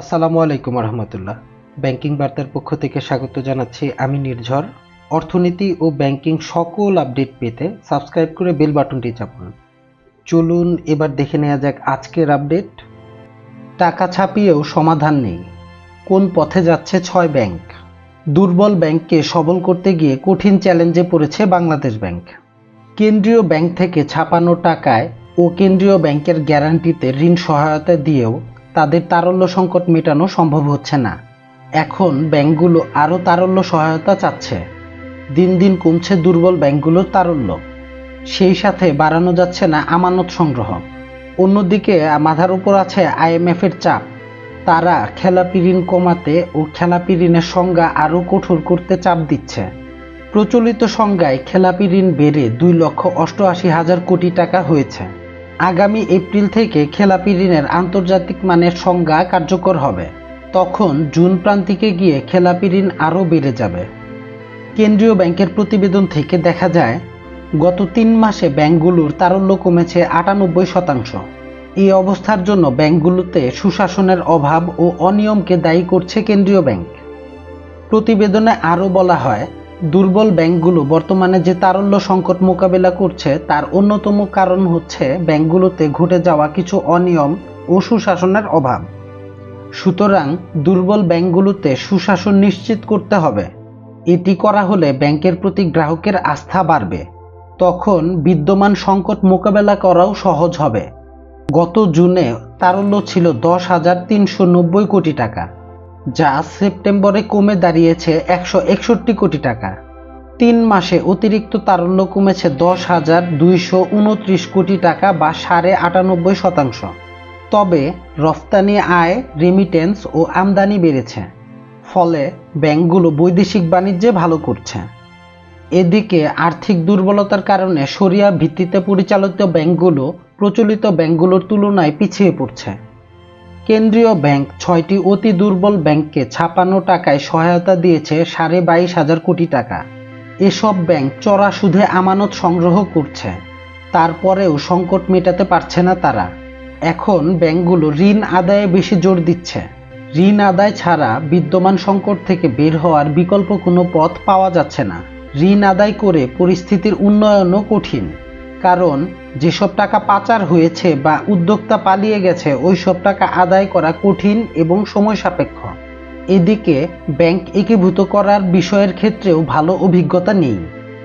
আসসালামু আলাইকুম রহমতুল্লাহ ব্যাংকিং বার্তার পক্ষ থেকে স্বাগত জানাচ্ছি আমি নির্ঝর। অর্থনীতি ও ব্যাংকিং সকল আপডেট পেতে সাবস্ক্রাইব করে বেল বাটনটি চাপুন। চলুন এবার দেখে নেওয়া যাক আজকের আপডেট। টাকা ছাপিয়েও সমাধান নেই। কোন পথে যাচ্ছে ছয় ব্যাংক? দুর্বল ব্যাংককে সবল করতে গিয়ে কঠিন চ্যালেঞ্জে পড়েছে বাংলাদেশ ব্যাংক। কেন্দ্রীয় ব্যাংক থেকে ছাপানো টাকায় ও কেন্দ্রীয় ব্যাংকের গ্যারান্টিতে ঋণ সহায়তা দিয়েও তাদের তারল্য সংকট মেটানো সম্ভব হচ্ছে না। এখন ব্যাংকগুলো আরও তারল্য সহায়তা চাচ্ছে। দিন দিন কমছে দুর্বল ব্যাংকগুলোর তারল্য। সেই সাথে বাড়ানো যাচ্ছে না আমানত সংগ্রহ। অন্যদিকে মাথার উপর আছে আইএমএফের চাপ। তারা খেলাপি ঋণ কমাতে ও খেলাপি ঋণের সংজ্ঞা আরও কঠোর করতে চাপ দিচ্ছে। প্রচলিত সংজ্ঞায় খেলাপি ঋণ বেড়ে দুই লক্ষ অষ্টআশি হাজার কোটি টাকা হয়েছে। আগামী এপ্রিল থেকে খেলাপি ঋণের আন্তর্জাতিক মানের সংজ্ঞা কার্যকর হবে। তখন জুন প্রান্তিকে গিয়ে খেলাপি ঋণ আরও বেড়ে যাবে। কেন্দ্রীয় ব্যাংকের প্রতিবেদন থেকে দেখা যায়, গত তিন মাসে ব্যাংকগুলোর তারল্য কমেছে আটানব্বই শতাংশ। এই অবস্থার জন্য ব্যাংকগুলোতে সুশাসনের অভাব ও অনিয়মকে দায়ী করছে কেন্দ্রীয় ব্যাংক। প্রতিবেদনে আরও বলা হয় দুর্বল ব্যাংকগুলো বর্তমানে যে তারল্য সংকট মোকাবেলা করছে, তার অন্যতম কারণ হচ্ছে ব্যাংকগুলোতে ঘটে যাওয়া কিছু অনিয়ম ও সুশাসনের অভাব। সুতরাং দুর্বল ব্যাংকগুলোতে সুশাসন নিশ্চিত করতে হবে। এটি করা হলে ব্যাংকের প্রতি গ্রাহকের আস্থা বাড়বে। তখন বিদ্যমান সংকট মোকাবেলা করাও সহজ হবে। গত জুনে তারল্য ছিল দশ হাজার তিনশো নব্বই কোটি টাকা। যা সেপ্টেম্বরে কমে দাঁড়িয়েছে একশো একষট্টি কোটি টাকা। তিন মাসে অতিরিক্ত তারল্য কমেছে দশ হাজার দুইশো উনত্রিশ কোটি টাকা বা সাড়ে আটানব্বই শতাংশ। তবে রফতানি আয় রেমিটেন্স ও আমদানি বেড়েছে। ফলে ব্যাংকগুলো বৈদেশিক বাণিজ্যে ভালো করছে। এদিকে আর্থিক দুর্বলতার কারণে সরিয়া ভিত্তিতে পরিচালিত ব্যাংকগুলো প্রচলিত ব্যাংকগুলোর তুলনায় পিছিয়ে পড়ছে। কেন্দ্রীয় ব্যাংক ছয়টি অতি দুর্বল ব্যাংককে ছাপানো টাকায় সহায়তা দিয়েছে সাড়ে বাইশ হাজার কোটি টাকা। এসব ব্যাংক চড়া সুদে আমানত সংগ্রহ করছে। তারপরেও সংকট মেটাতে পারছে না তারা। এখন ব্যাংকগুলো ঋণ আদায়ে বেশি জোর দিচ্ছে। ঋণ আদায় ছাড়া বিদ্যমান সংকট থেকে বের হওয়ার বিকল্প কোনো পথ পাওয়া যাচ্ছে না। ঋণ আদায় করে পরিস্থিতির উন্নয়নও কঠিন। কারণ, যেসব টাকা পাচার হয়েছে বা উদ্যোক্তা পালিয়ে গেছে ওই সব টাকা আদায় করা কঠিন এবং সময় সাপেক্ষ। এদিকে, ব্যাংক একীভূত করার বিষয়ের ক্ষেত্রেও ভালো অভিজ্ঞতা নেই।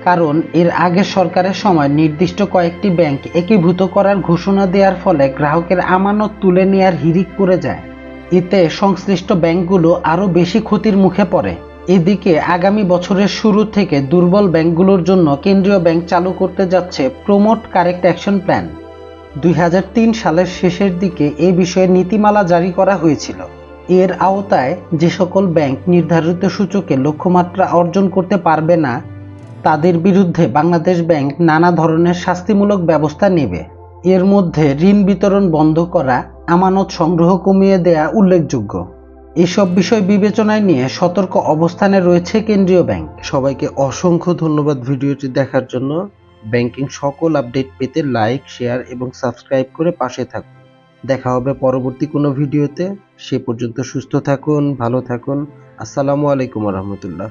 কারণ, এর আগের সরকারের সময় নির্দিষ্ট কয়েকটি ব্যাংক একীভূত করার ঘোষণা দেওয়ার ফলে গ্রাহকের আমানত তুলে নেয়ার হিরিক পড়ে যায়। এতে সংশ্লিষ্ট ব্যাংকগুলো আরও বেশি ক্ষতির মুখে পড়ে। এদিকে আগামী বছরের শুরু থেকে দুর্বল ব্যাংকগুলোর জন্য কেন্দ্রীয় ব্যাংক চালু করতে যাচ্ছে প্রমোট কারেক্ট অ্যাকশন প্ল্যান। দুই হাজার তিন সালের শেষের দিকে এ বিষয়ে নীতিমালা জারি করা হয়েছিল। এর আওতায় যে সকল ব্যাংক নির্ধারিত সূচকে লক্ষ্যমাত্রা অর্জন করতে পারবে না, তাদের বিরুদ্ধে বাংলাদেশ ব্যাংক নানা ধরনের শাস্তিমূলক ব্যবস্থা নেবে। এর মধ্যে ঋণ বিতরণ বন্ধ করা, আমানত সংগ্রহ কমিয়ে দেয়া উল্লেখযোগ্য। এসব বিষয় বিবেচনায় নিয়ে সতর্ক অবস্থানে রয়েছে কেন্দ্রীয় ব্যাংক। সবাইকে অসংখ্য ধন্যবাদ ভিডিওটি দেখার জন্য। ব্যাংকিং সকল আপডেট পেতে লাইক, শেয়ার এবং সাবস্ক্রাইব করে পাশে থাকুন। দেখা হবে পরবর্তী কোনো ভিডিওতে। সে পর্যন্ত সুস্থ থাকুন, ভালো থাকুন। আসসালামু আলাইকুম রহমতুল্লাহ।